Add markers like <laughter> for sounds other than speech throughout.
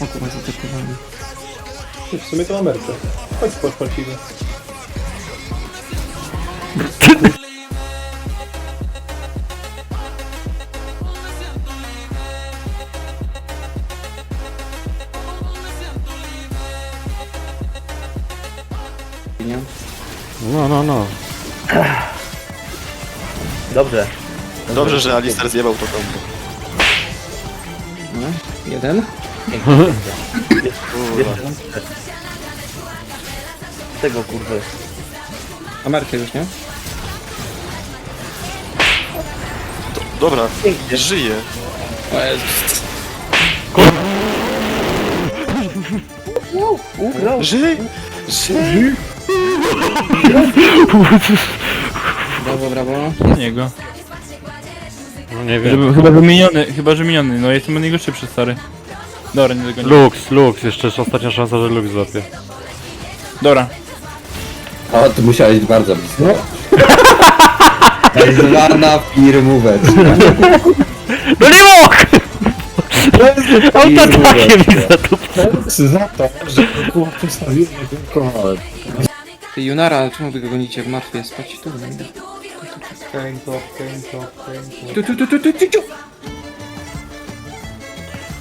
O kurwa, zaatakowałem. W sumie to Amerykę. Chodź podpłacimy. Nie? No, no, no. Dobrze. Dobrze, że Alistair zjebał to kombo. No. Jeden. Kurwa. Tego kurwy. Amerykę już, nie? Dobra, żyje. O. Ugrał. Żyj! Żyj! Brawo, brawo. niego. No nie wiem. Żeby, chyba, że miniony, chyba, że miniony, no jestem od niego szybszy, stary. Dobra, nie dogonię. Lux, Lux, jeszcze jest ostatnia szansa, że Lux złapie. Dobra. O, tu musiałeś być bardzo blisko. <laughs> Tak zwana firmóweczka. No nie mógł! Autoatakiem mi zatupł. Za to, że kurwa postawiłem tylko Ty Junara, czemu wy go gonicie w martwie? Spać tu. Kęto, kęto, kęto. Tu, tu, tu, tu, tu, tu, tu.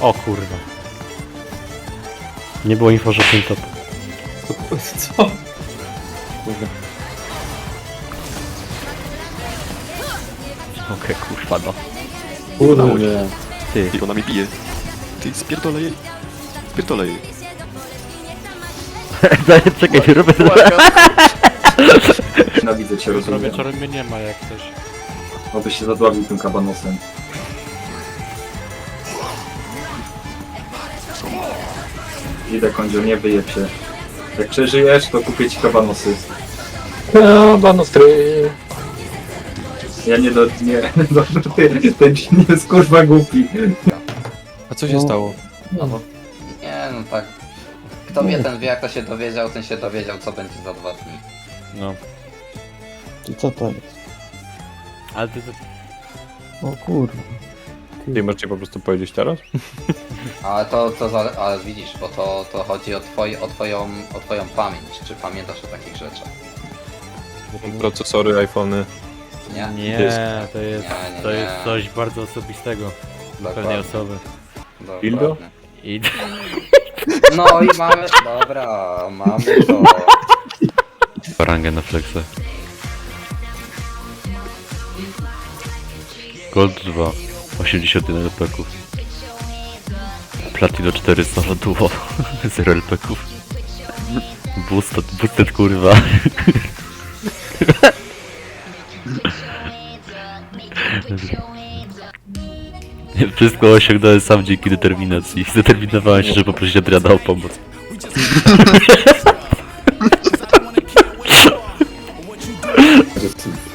O kurwa. Nie było info, że ten top. Co? Okej, kurwa no. Kurde. Ty, Ty, ona mi bije. Ty, spierdolę jej. Spierdolę jej. <laughs> Daj, czekaj, nie robię <laughs> Nienawidzę cię, rozumiem. Wieczorem mnie nie ma jak coś. Obyś się zadławił tym kabanosem. Idę kądziu, nie wyjeb się. Jak przeżyjesz, to kupię ci kabanosy. A, banostry. Ja nie do... nie... do- <laughs> ty- Ten ci nie jest kurwa głupi. A co się stało? Nie, no tak. Kto wie, ten wie, jak to się dowiedział, ten się dowiedział, co będzie za dwa dni. No. I co to jest? Ale ty to... O kurwa. Ty możecie po prostu powiedzieć teraz? <laughs> Ale to, to za, ale widzisz, bo to, to chodzi o, twoi, o, twoją, o twoją pamięć. Czy pamiętasz o takich rzeczach? Procesory, iPhony. Nie? Nie, to jest, Nie, nie, to jest nie. coś bardzo osobistego dla pewnej Dokładnie. osoby. Dildo? Dokładnie. I... <laughs> No i mamy, dobra, mamy to. Rangę na flexa. Gold 2. 81 LP-ków. Platino 400 na duo. 0 LP-ków. Boosted, boosted kurwa. <laughs> Wszystko osiągnąłem sam dzięki determinacji. Zdeterminowałem się, żeby poprosić Adriana o pomoc.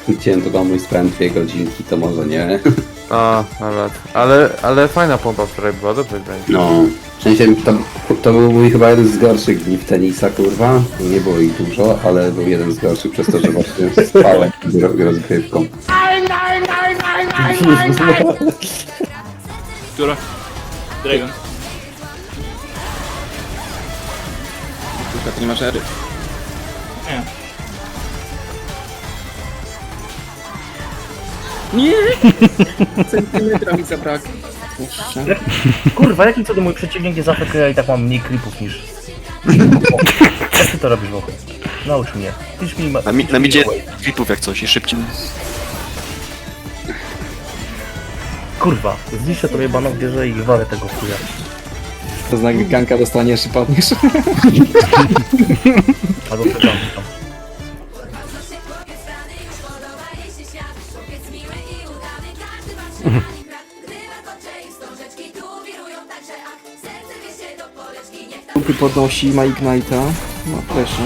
Wróciłem do domu i spałem dwie godzinki, to może nie. A, nawet. Ale, ale fajna pompa wczoraj była, dobrze grać. No, w sensie to, to był mój chyba jeden z gorszych dni w tenisa, kurwa. Nie było ich dużo, ale był jeden z gorszych przez to, że właśnie spałem gro- rozgrywką. Która? Dragon. Kurwa, to nie masz ery. Nie. Nie! <laughs> Centymetra mi. Kurczę. Kurwa, jakim cudem mój przeciwnik nie zaatakuje, ja i tak mam mniej creepów niż... <laughs> Jak ty to robisz, Wokół? Naucz mnie. Teach me ma... Na, mi, na midzie klipów jak coś i szybciej. Kurwa, zniszczę to jebaną wieżę i walę tego chuja. To znak ganka dostaniesz i padniesz. Albo Kupy podnosi, ma Ignite'a. Ma proszę.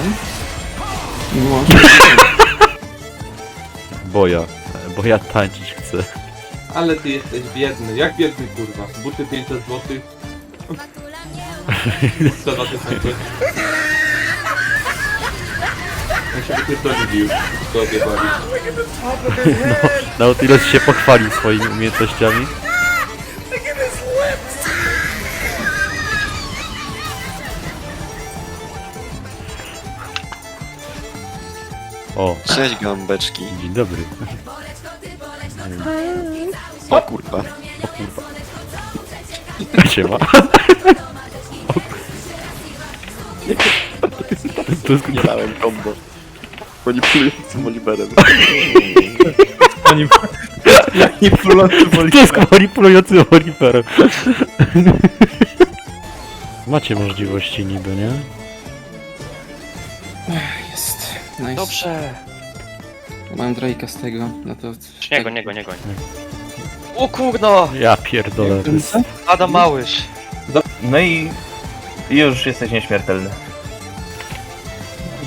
No, <laughs> Boja. Boja tańczyć chce. Ale ty jesteś biedny. Jak biedny kurwa? Buty 500 zł. Co na te sekund? Ja się wypierdolił już. To obiewali. Nautilus się pochwalił swoimi umiejętnościami. O, Cześć gąbeczki. dzień dobry. O kurwa. <laughs> Siema. <laughs> To jest Nie dałem kombo. Manipulującym Oliverem. Oni... Nie plulący. To jest manipulujący Oliverem. Macie możliwości niby, nie? Nice. Dobrze. Mam Drake'a z tego, no to... Nie go, nie go, nie go. O kurno! Ja pierdolę. To jest... Adam Małysz. No i... i już jesteś nieśmiertelny.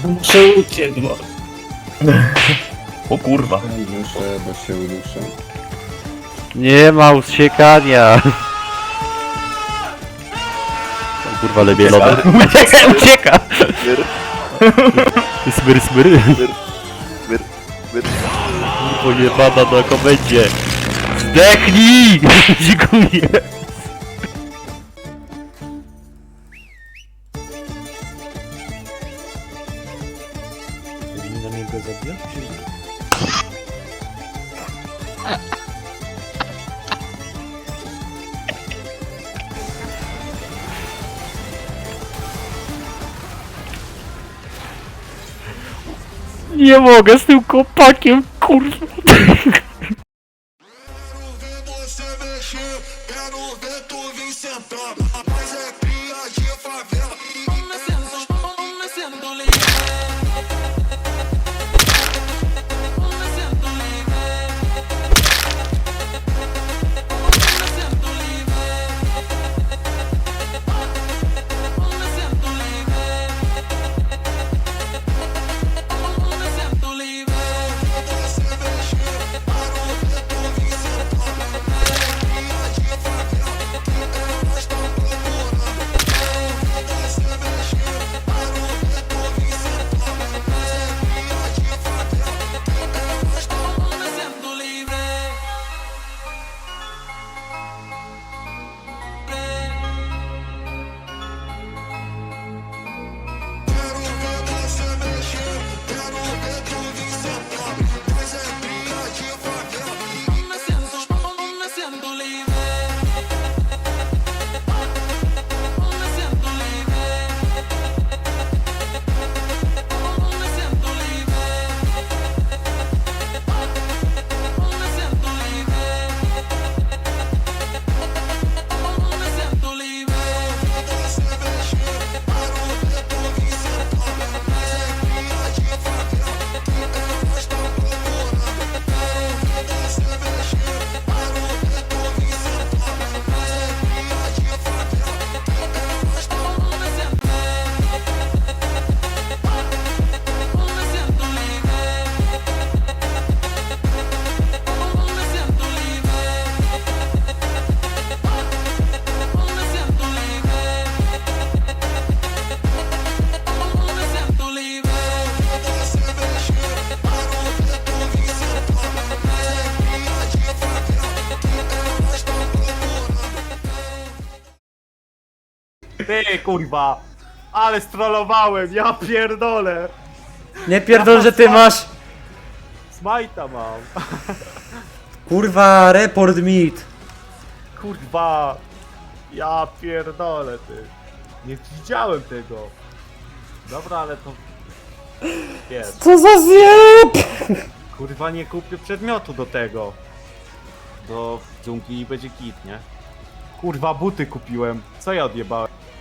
Muszę uciec, bo... <laughs> O kurwa. Muszę, bo się uduszę. Nie ma uciekania. O Kurwa, lepiej loda. <laughs> Ucieka, ucieka! <laughs> Smyr, smyr. Wyr, wyr. Kurwa, nie pada na komendzie. Zdechnij! <laughs> Dziękuję. Powinna mnie go zabijać? Nie mogę z tym kopakiem, kurwa. Ty kurwa! Ale strollowałem, ja pierdolę! Nie pierdol, że ty masz... Smajta mam! Kurwa, report meet. Kurwa! Ja pierdolę ty! Nie widziałem tego! Dobra, ale to... Co za zjeb! Kurwa nie kupię przedmiotu do tego. Do dżungli i będzie kit, nie? Kurwa buty kupiłem. Co ja odjebałem?